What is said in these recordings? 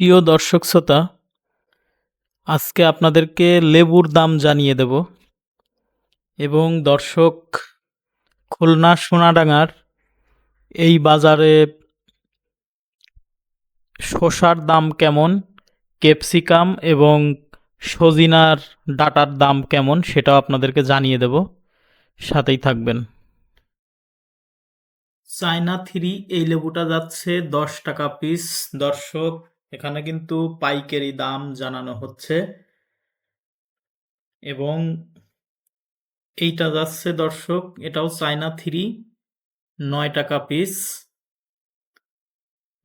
প্রিয় দর্শক শ্রোতা, আজকে আপনাদেরকে লেবুর দাম জানিয়ে দেব এবং দর্শক খুলনা সোনাডাঙ্গার এই বাজারে শসার দাম কেমন, ক্যাপসিকাম এবং সজিনার ডাটার দাম কেমন সেটাও আপনাদেরকে জানিয়ে দেব, সাথেই থাকবেন। চায়না থ্রি এই লেবুটা যাচ্ছে দশ টাকা পিস দর্শক এখানে কিন্তু পাইকারি দাম জানানো হচ্ছে। এবং এইটা যাচ্ছে দর্শক, এটাও চায়না থ্রি, নয় টাকা পিস,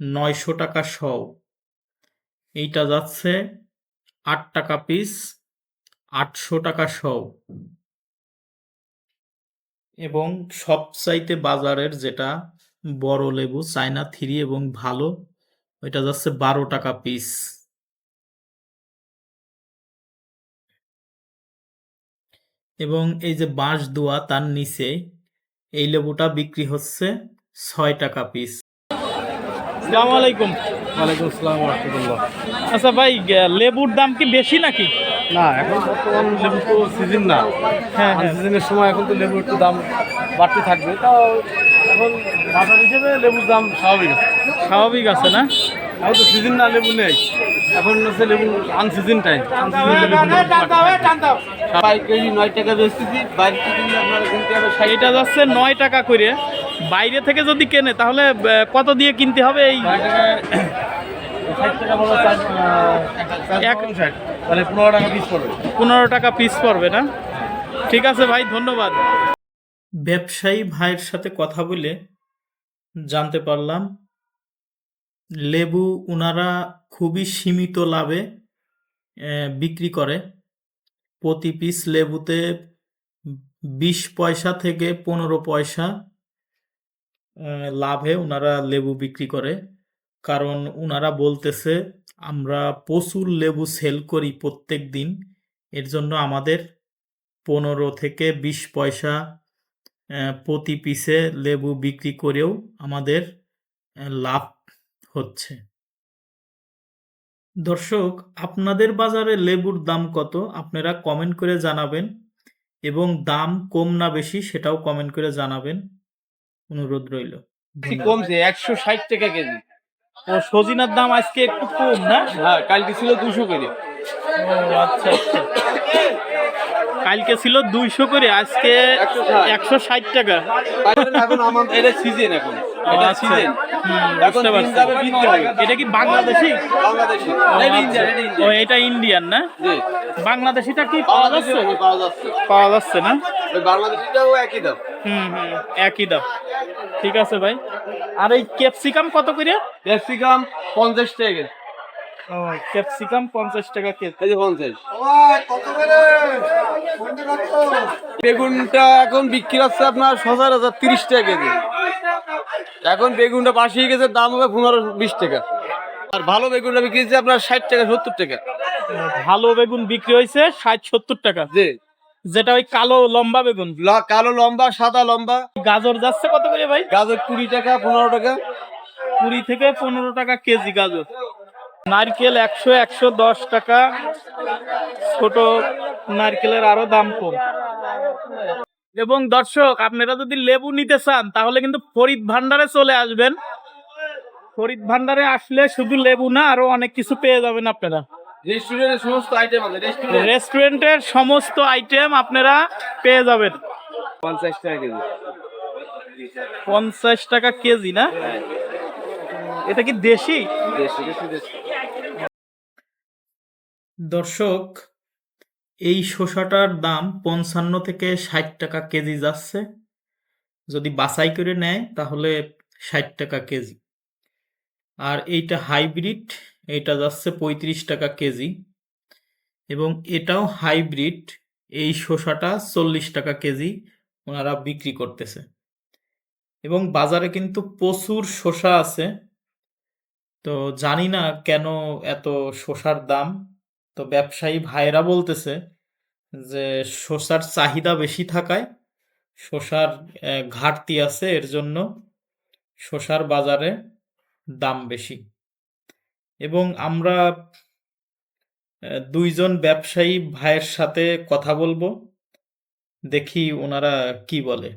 নয়শো টাকা শও। এইটা যাচ্ছে আট টাকা পিস, আটশো টাকা শও। এবং সবচাইতে বাজারের যেটা বড় লেবু, চায়না থ্রি এবং ভালো ওইটা যাচ্ছে বারো টাকা পিস এবং এই যে বাঁশ দোয়া তার নিচে এই লেবুটা বিক্রি হচ্ছে ছয় টাকা পিস আলাইকুম। ওয়ালাইকুম আসসালাম রহমতুল্লাহ আচ্ছা ভাই লেবুর দাম কি বেশি নাকি? না এখন বর্তমান লেবু তো সিজন না। হ্যাঁ হ্যাঁ। সিজনের সময় এখন তো লেবুর একটু দাম বাড়তে থাকবে। তাও এখন বাজার হিসেবে লেবুর দাম স্বাভাবিক আছে। স্বাভাবিক আছে না? এখন তো সিজন না লেবু নেই। এখন হচ্ছে লেবু আনসিজন টাইম পাইকারি নয় টাকা বেচতেছি বাইরে থেকে আপনার কিনতে হবে। ষাট এটা যাচ্ছে নয় টাকা করে। বাইরে থেকে যদি কেনে তাহলে কত দিয়ে কিনতে হবে এই? পনেরো টাকা পিস পড়বে না? ঠিক আছে ভাই ধন্যবাদ। ব্যবসায়ী ভাইয়ের সাথে কথা বলে জানতে পারলাম লেবু ওনারা খুবই সীমিত লাভে বিক্রি করে। প্রতি পিস লেবুতে বিশ পয়সা থেকে পনেরো পয়সা লাভে ওনারা লেবু বিক্রি করে। কারণ ওনারা বলতেছে, আমরা প্রচুর লেবু সেল করি প্রত্যেক দিন। এর জন্য আমাদের পনেরো থেকে বিশ পয়সা প্রতি পিসে লেবু বিক্রি করেও আমাদের লাভ হচ্ছে। দর্শক আপনাদের বাজারে লেবুর দাম কত আপনারা কমেন্ট করে জানাবেন এবং দাম কম না বেশি সেটাও কমেন্ট করে জানাবেন। অনুরোধ রইল। কমছে একশো ষাট টাকা কেজি। ও সজিনার দাম আজকে একটু কম না? হ্যাঁ কালকে ছিল দুশো করে আচ্ছা আচ্ছা। কালকে ছিল দুইশো করে আজকে একশো ষাট। টাকা। এখন আমার এটা সিজন এখন। এটা। সিজন এখন বুঝতে যাবে বিক্রি এটা কি বাংলাদেশি? বাংলাদেশে। এটা। ইন্ডিয়ান এটা ও ইন্ডিয়ান এটা ইন্ডিয়ান না? জি। বাংলাদেশিটা কি পাওয়া যাচ্ছে পাওয়া যাচ্ছে। পাওয়া যাচ্ছে না? ওই বাংলাদেশিটাও একই দাম। হুম হুম একই দাম। ঠিক আছে ভাই। আর এই ক্যাপসিকাম কত করে? ক্যাপসিকাম পঞ্চাশ টাকা। কেজি ক্যাপসিকাম পঞ্চাশ টাকা কেজি। এই পঞ্চাশ। বেগুনটা এখন বিক্রি হচ্ছে আপনার সতেরো হাজার তিরিশ টাকা কেজি। এখন বেগুনটা পাশে গেছে দাম হবে পনেরো বিশ টাকা। আর ভালো বেগুনটা বিক্রি হচ্ছে আপনার ষাট টাকা সত্তর টাকা। ভালো বেগুন বিক্রি হয়েছে ষাট সত্তর টাকা। জি। যেটা ওই কালো লম্বা বেগুন। ল- কালো লম্বা সাদা লম্বা। গাজর যাচ্ছে কত করে ভাই? গাজর কুড়ি টাকা পনেরো টাকা। কুড়ি থেকে পনেরো টাকা কেজি গাজর। নারকেল একশো একশো দশ টাকা। ছোট নারকেলের আরও দাম কম। এবং দর্শক আপনারা যদি লেবু নিতে চান তাহলে কিন্তু ফরিদ ভান্ডারে চলে আসবেন। ফরিদ ভান্ডারে আসলে শুধু লেবু না আরও অনেক কিছু পেয়ে যাবেন আপনারা। রেস্টুরেন্টের সমস্ত আইটেম রেস্টুরেন্টের সমস্ত আইটেম আপনারা পেয়ে যাবেন। পঞ্চাশ টাকা কেজি। পঞ্চাশ টাকা কেজি না? এটা কি দেশি? দেশি দেশি দেশি। দর্শক এই শসাটার দাম পঞ্চান্ন থেকে ষাট টাকা কেজি যাচ্ছে। যদি বাছাই করে নেয়, তাহলে ষাট টাকা কেজি। আর এইটা হাইব্রিড, এইটা যাচ্ছে পঁয়ত্রিশ টাকা কেজি। এবং এটাও হাইব্রিড, এই শসাটা চল্লিশ টাকা কেজি ওনারা বিক্রি করতেছে। এবং বাজারে কিন্তু প্রচুর শসা আছে। তো জানি না কেন এত শসার দাম। তো ব্যবসায়ী ভাইরা বলতেছে যে শসার চাহিদা বেশি থাকায় আহ, ঘাটতি আছে এর জন্য শসার বাজারে দাম বেশি। এবং আমরা দুইজন ব্যবসায়ী ভাইয়ের সাথে কথা বলব দেখি ওনারা কি বলে।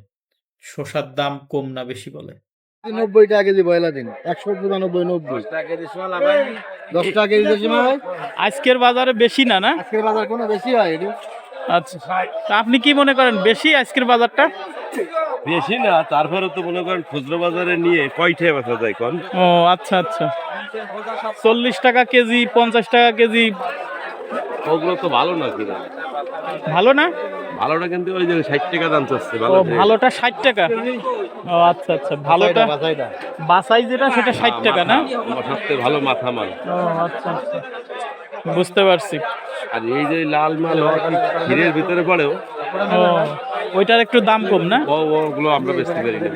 শসার দাম কম না বেশি বলে। নব্বই টাকা কেজি বয়লা দিন। একশো পঁচানব্বই নব্বই দশ টাকা কেজি না হয়? আজকের বাজারে বেশি না না? আজকের বাজার কোনো বেশি হয় এটি? আচ্ছা। তা আপনি কি মনে করেন বেশি আজকের বাজারটা? বেশি না তারপরে তো মনে করেন খুচরো বাজারে নিয়ে কয়টায় বেচা যায় কোন? ও আচ্ছা আচ্ছা। চল্লিশ টাকা কেজি পঞ্চাশ টাকা কেজি। ওগুলো তো ভালো না কিনা ভালো না? ভালোটা কিন্তু ওই যে ষাট টাকা দাম চাচ্ছে ভালো ভালোটা ষাট টাকা? ও আচ্ছা আচ্ছা ভালোটা বাসাই যেটা সেটা ষাট টাকা না? সবথেকে ভালো মাথা মাল ও আচ্ছা আচ্ছা। বুঝতে পারছি। আর এই যে লাল মাল হয় ক্ষীরের ভিতরে পড়েও? ওইটার একটু দাম কম না? ও ওগুলো আমরা বেচতে পারি না।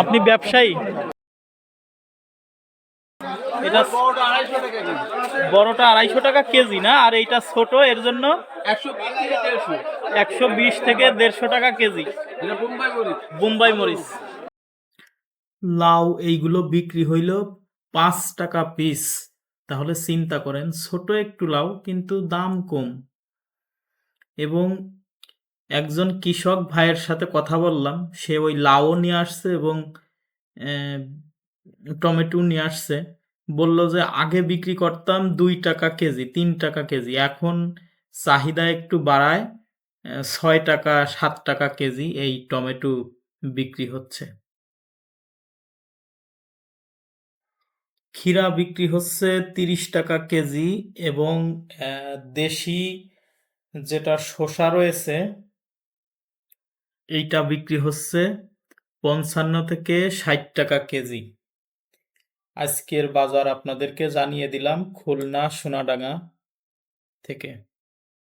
আপনি ব্যবসায়ী? এটা বড়টা আড়াইশো টাকা কেজি না? আর এইটা ছোট এর জন্য একশো বিশ থেকে দেড়শো। টাকা কেজি। বোম্বাই মরিচ। লাউ এইগুলো বিক্রি হইল পাঁচ টাকা পিস। তাহলে চিন্তা করেন ছোট একটু লাউ কিন্তু দাম কম। এবং একজন কৃষক ভাইয়ের সাথে কথা বললাম সে ওই লাউ নিয়ে আসছে এবং আহ, টমেটো নিয়ে আসছে। বলল যে, আগে বিক্রি করতাম দুই টাকা কেজি, তিন টাকা কেজি, এখন চাহিদা একটু বাড়ায় ছয় টাকা, সাত টাকা কেজি এই টমেটো বিক্রি হচ্ছে। ক্ষীরা বিক্রি হচ্ছে তিরিশ টাকা কেজি এবং দেশি যেটা শসা রয়েছে, এইটা বিক্রি হচ্ছে পঞ্চান্ন থেকে ষাট টাকা কেজি। আজকের বাজার আপনাদেরকে জানিয়ে দিলাম খুলনা সোনাডাঙ্গা থেকে।